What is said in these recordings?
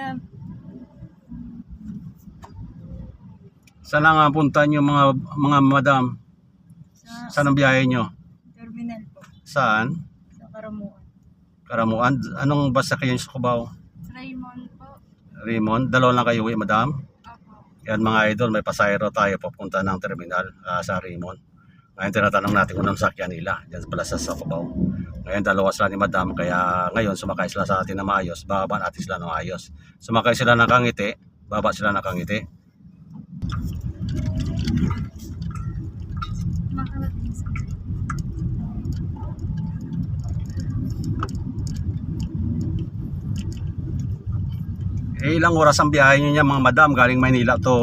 madam. Saan lang ang punta nyo mga, mga madam? Sa Saan ang biyahe nyo? terminal po. Saan? Sa Karamuan. Karamuan? Anong basa kayo sa Cubao? Raymond po. Raymond? Dalawa lang kayo, uwi, madam? Yan mga idol, may pasayro tayo papunta ng terminal ah, sa Raymond. Ngayon tinatanong natin kung anong sakyan nila. Diyan pala sa Cubao. Ngayon dalawa sila ni madam, kaya ngayon sumakay sila sa atin na maayos. Bababa natin sila ng maayos. Sumakay sila ng kangiti, baba sila ng kangiti. Eh, ilang oras ang biyahe niya mga madam galing Maynila to...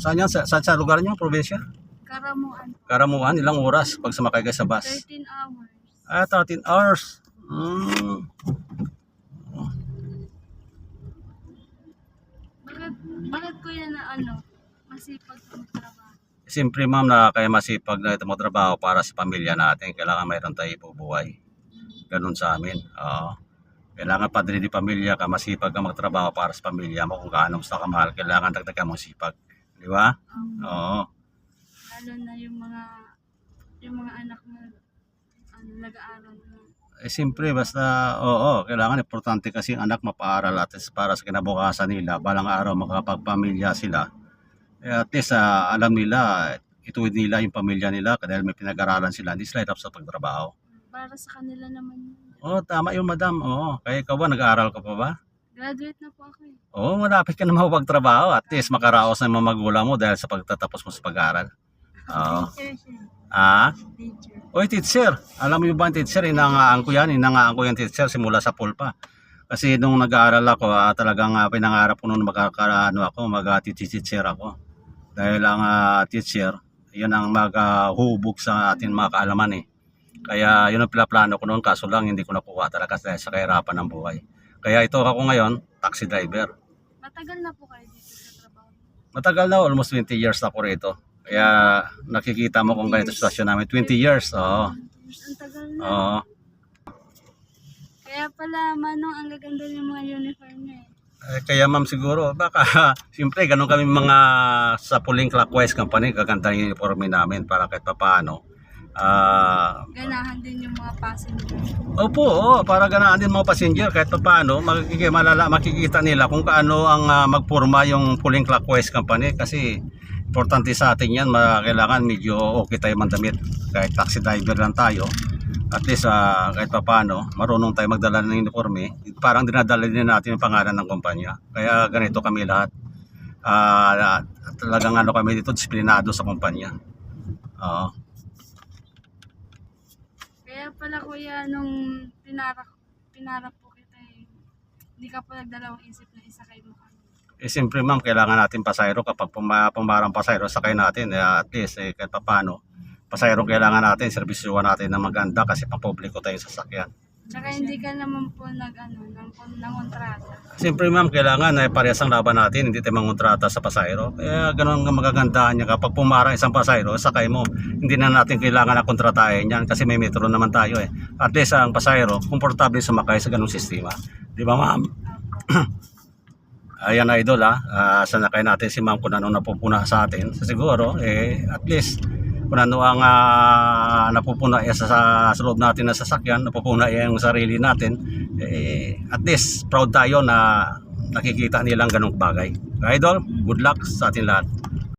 Saan yan? Sa, saan sa lugar nyo? Probinsya? Karamuan. Karamuan, ilang oras pag sumakay kayo sa bus? 13 hours. Ah, 13 hours. Mm. Bakit, bakit kuya na ano, masipag magtrabaho? Siyempre ma'am na kaya masipag na ito mo trabaho para sa pamilya natin. Kailangan mayroon tayo ibubuhay. Ganun sa amin. Oo. Kailangan padre di pamilya ka, masipag ka magtrabaho para sa pamilya mo. Kung gaano gusto ka mahal, kailangan dagdagan mong sipag. Di ba? Um, Oo. Lalo na yung mga yung mga anak mo ano, nag-aaral na. Eh, siyempre, basta, oo, kailangan importante kasi ang anak mapaaral at para sa kinabukasan nila. Balang araw makapagpamilya sila. Eh, at least ah, alam nila, ituwid nila yung pamilya nila dahil may pinag-aralan sila. Hindi sila hirap sa pagtrabaho. Para sa kanila naman. Oo, tama yung madam. Oo, kaya ikaw ba, nag-aaral ka pa ba? Graduate na po ako eh. Oo, malapit ka na makapagtrabaho. At least makaraos ng mga magulang mo dahil sa pagtatapos mo sa pag-aaral. Oo. Siya. Ah? Teacher. Oy, teacher. Alam mo ba ang teacher? Inangaan ko yan. Inangaan ko yung teacher simula sa pulpa. Kasi nung nag-aaral ako, ah, talagang ah, pinangarap ko nung magkakaano ako, mag-teacher ako. Dahil ang ah, teacher, yun ang maghubog sa atin mga kaalaman eh. Kaya yun ang pinaplano ko noon, kaso lang hindi ko nakuha talaga dahil sa kahirapan ng buhay. Kaya ito ako ngayon, taxi driver. Matagal na po kayo dito sa trabaho. Matagal na, almost 20 years na ako rito. Kaya nakikita mo kung ganito sitwasyon namin. 20 years, oo. Ang tagal na. Oo. Kaya pala, Manong, ang gaganda ng mga uniform niya eh. Eh, kaya ma'am siguro, baka siyempre ganun kami mga sa Puling Clockwise Company, gaganda yung uniforme namin para kahit papaano. Ah, Ganahan din yung mga passenger. opo, oo, para ganaan din mga passenger kahit papaano, makikita, malala, makikita nila kung kaano ang ah, magpurma yung Puling Clockwise Company kasi importante sa atin yan, kailangan medyo okay tayo mandamit kahit taxi driver lang tayo. At least ah, kahit papaano, marunong tayo magdala ng uniforme. Parang dinadala din natin yung pangalan ng kumpanya. Kaya ganito kami lahat. Ah, talagang ano kami dito, disiplinado sa kumpanya. Oo. Kaya pala kuya, nung pinarap, pinarap po kita eh, hindi ka po nagdalawang isip na isakay mo kami. Eh, siyempre ma'am, kailangan natin pasayro kapag puma, pumarang pasayro, sakay natin. Eh, at least, eh, kahit papaano, pasayro kailangan natin, serbisyuhan natin na maganda kasi pang-publiko tayo sa sasakyan. Tsaka hindi ka naman po nag, ano, ng, ng kontrata. Siyempre ma'am, kailangan na parehas ang laban natin, hindi tayo mangontrata sa pasayro. Kaya ganun ang magagandahan niya kapag pumarang isang pasayro, sakay mo. Hindi na natin kailangan na kontratahin yan kasi may metro naman tayo eh. At least ang pasayro, komportable sumakay sa ganung sistema. Di ba ma'am? Ayan idol ha, uh, sanakay natin si ma'am kung ano napupuna sa atin. So, siguro, eh, at least, kung ano ang ah, napupuna iya sa, sa, sa loob natin na sasakyan, napupuna iya yung sarili natin, eh, at least proud tayo na nakikita nilang ganong bagay. Idol, good luck sa atin lahat.